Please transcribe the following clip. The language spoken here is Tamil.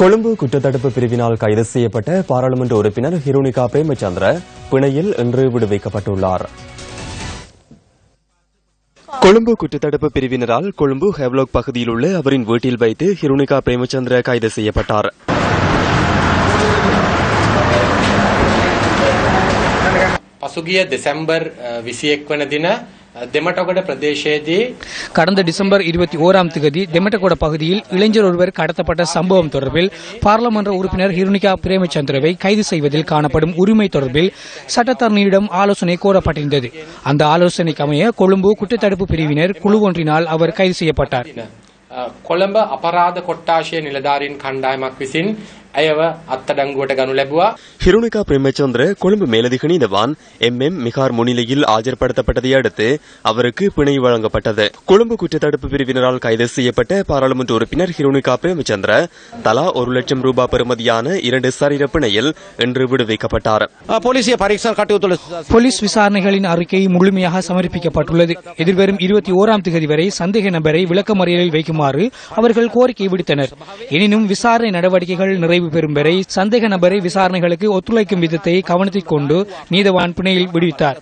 கொழும்பு குற்றத்தடுப்பு பிரிவினால் கைது செய்யப்பட்ட பாராளுமன்ற உறுப்பினர் ஹிரோனிகா பிரேமச்சந்திர பிணையில் இன்று விடுவிக்கப்பட்டுள்ளார். கொழும்பு குற்றத்தடுப்பு பிரிவினரால் கொழும்பு ஹெவ்லாக் பகுதியில் உள்ள அவரின் வீட்டில் வைத்து ஹிரோனிகா பிரேமச்சந்திர கைது செய்யப்பட்டார். பசுகிய டிசம்பர் விசியக்வன தின தெமட்டகொட பிரதேசேதி கடந்த டிசம்பர் இருபத்தி ஓராம் தேதி தெமட்டகொட பகுதியில் இளைஞர் ஒருவர் கடத்தப்பட்ட சம்பவம் தொடர்பில் பாராளுமன்ற உறுப்பினர் ஹிருனிகா பிரேமச்சந்திரவை கைது செய்வதில் காணப்படும் உரிமை தொடர்பில் சட்டத்தரணியிடம் ஆலோசனை கோரப்பட்டிருந்தது. அந்த ஆலோசனைக்கு அமைய கொழும்பு குற்றத்தடுப்பு பிரிவினர் குழு ஒன்றினால் அவர் கைது செய்யப்பட்டார். கொழும்பு அபராத கொட்டாசிய நிலதாரின் கண்டாயமாக் ඇයව අත්තඩංගුවට ගනු ලැබුවා. ஹிருணிகா பிரேமச்சந்திர கொழும்பு மேலதிக நீதவான் எம் எம் மிகார் முன்னிலையில் ஆஜர்படுத்தப்பட்டதை அடுத்து அவருக்கு பிணை வழங்கப்பட்டது கொழும்பு குற்றத்தடுப்பு பிரிவினரால் கைது செய்யப்பட்ட பாராளுமன்ற உறுப்பினர் ஹிருணிகா பிரேமச்சந்திர தலா ஒரு லட்சம் ரூபாய் பெறுமதியான இரண்டு சரீர பிணையில் இன்று விடுவிக்கப்பட்டார் පොලිසිය පරීක්ෂණ කටයුතුල போலீஸ் விசாரணைகளின் அறிக்கை முழுமையாக சமர்ப்பிக்கப்பட்டுள்ளது எதிர்வரும் இருபத்தி ஓராம் தேதி வரை சந்தேக நபரை விளக்கமறியலில் வைக்குமாறு அவர்கள் கோரிக்கை விடுத்தனர் எனினும் விசாரணை நடவடிக்கைகள் நிறைவு நிறைவு பெறும் வரை சந்தேக நபரை விசாரணைகளுக்கு ஒத்துழைக்கும் விதத்தை கவனத்தில் கொண்டு நீதவான் பிணையில் விடுவித்தார்.